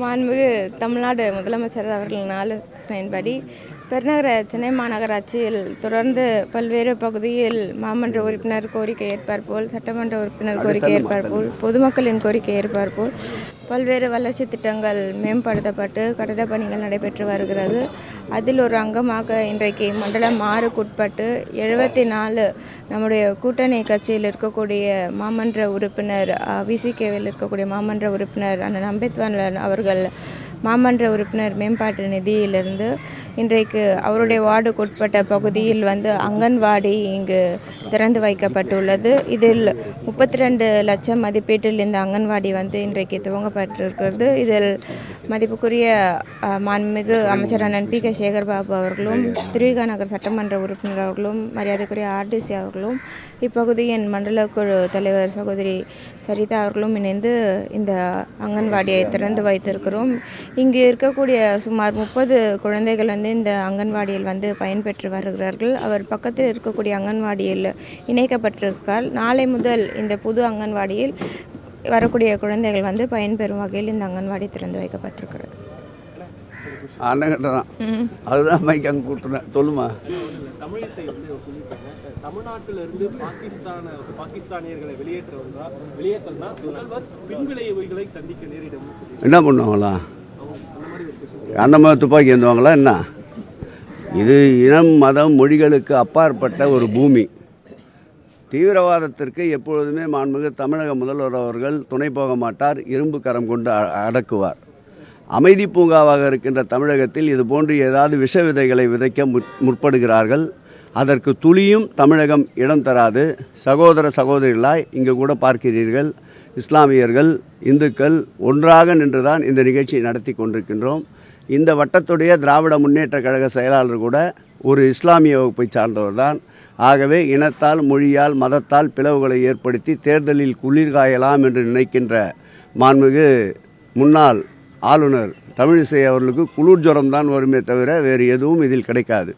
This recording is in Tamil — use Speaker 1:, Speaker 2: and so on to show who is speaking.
Speaker 1: மாண்புமிகு தமிழ்நாடு முதலமைச்சர் அவர்களின் ஆலோசனையின்படி பெருநகர சென்னை மாநகராட்சியில் தொடர்ந்து பல்வேறு பகுதியில் மாமன்ற உறுப்பினர் கோரிக்கை ஏற்பார் போல் சட்டமன்ற உறுப்பினர் கோரிக்கை ஏற்பார் போல் பொதுமக்களின் கோரிக்கை ஏற்பார் போல் பல்வேறு வளர்ச்சி திட்டங்கள் மேம்படுத்தப்பட்டு கட்டட பணிகள் நடைபெற்று வருகிறது. அதில் ஒரு அங்கமாக இன்றைக்கு மண்டலம் ஆறுக்குட்பட்டு எழுபத்தி நாலு நம்முடைய கூட்டணி கட்சியில் இருக்கக்கூடிய மாமன்ற உறுப்பினர் விசிகேவில் இருக்கக்கூடிய மாமன்ற உறுப்பினர் அண்ணன் அம்பேத்கர் அவர்கள் மாமன்ற உறுப்பினர் மேம்பாட்டு நிதியிலிருந்து இன்றைக்கு அவருடைய வார்டுக்குட்பட்ட பகுதியில் வந்து அங்கன்வாடி இங்கு திறந்து வைக்கப்பட்டுள்ளது. இதில் முப்பத்தி ரெண்டு லட்சம் மதிப்பீட்டில் இந்த அங்கன்வாடி வந்து இன்றைக்கு துவங்கப்பட்டிருக்கிறது. இதில் மதிப்புக்குரிய மாண்புமிகு அமைச்சர் அண்ணன் பி கே சேகர்பாபு அவர்களும் திருவிகா நகர் சட்டமன்ற உறுப்பினர் அவர்களும் மரியாதைக்குரிய ஆர்டிசி அவர்களும் இப்பகுதியின் மண்டல குழு தலைவர் சகோதரி சரிதா அவர்களும் இணைந்து இந்த அங்கன்வாடியை திறந்து வைத்திருக்கிறோம். இங்கு இருக்கக்கூடிய சுமார் முப்பது குழந்தைகள் வந்து இந்த அங்கன்வாடியில் வந்து பயன்பெற்று வருகிறார்கள். அவர் பக்கத்தில் இருக்கக்கூடிய அங்கன்வாடியில் இணைக்கப்பட்டிருக்கால் நாளை முதல் இந்த புது அங்கன்வாடியில் வரக்கூடிய குழந்தைகள் வந்து பயன்பெறும் வகையில் இந்த அங்கன்வாடி திறந்து வைக்கப்பட்டிருக்கிறது.
Speaker 2: அண்ணங்கிட்ட தான் அதுதான் மைக் அங்கே சொல்லுமா?
Speaker 3: தமிழிசை வந்து சொல்லியிருக்காங்க தமிழ்நாட்டில இருந்து பாகிஸ்தான பாகிஸ்தானியர்களை வெளியேற்றுவதா வெளியேற்றா முதல்வர் பின்விளைவுகளை சந்திக்க நேரிடும்னு சொல்லி.
Speaker 2: என்ன பண்ணுவாங்களா.
Speaker 3: அந்த மாதிரி
Speaker 2: துப்பாக்கி ஏந்துவாங்களா என்ன? இது இனம் மதம் மொழிகளுக்கு அப்பாற்பட்ட ஒரு பூமி. தீவிரவாதத்திற்கு எப்பொழுதுமே மாண்புமிகு தமிழக முதல்வர் அவர்கள் துணை போக மாட்டார் இரும்பு கரம் கொண்டு அ- அடக்குவார். அமைதி பூங்காவாக இருக்கின்ற தமிழகத்தில் இது போன்று ஏதாவது விஷ விதைகளை விதைக்க முற்படுகிறார்கள். அதற்கு துளியும் தமிழகம் இடம் தராது. சகோதர சகோதரிகளாய் இங்கு கூட பார்க்கிறீர்கள். இஸ்லாமியர்கள் இந்துக்கள் ஒன்றாக நின்றுதான் இந்த நிகழ்ச்சியை நடத்தி கொண்டிருக்கின்றோம். இந்த வட்டத்துடைய திராவிட முன்னேற்ற கழக செயலாளர் கூட ஒரு இஸ்லாமிய வகுப்பை சார்ந்தவர் தான். ஆகவே இனத்தால் மொழியால் மதத்தால் பிளவுகளை ஏற்படுத்தி தேர்தலில் குளிர்காயலாம் என்று நினைக்கின்ற மாண்புமிகு முன்னாள் ஆளுநர் தமிழிசை அவர்களுக்கு குளிர் ஜுரம் தான் வருமே தவிர வேறு எதுவும் இதில் கிடைக்காது.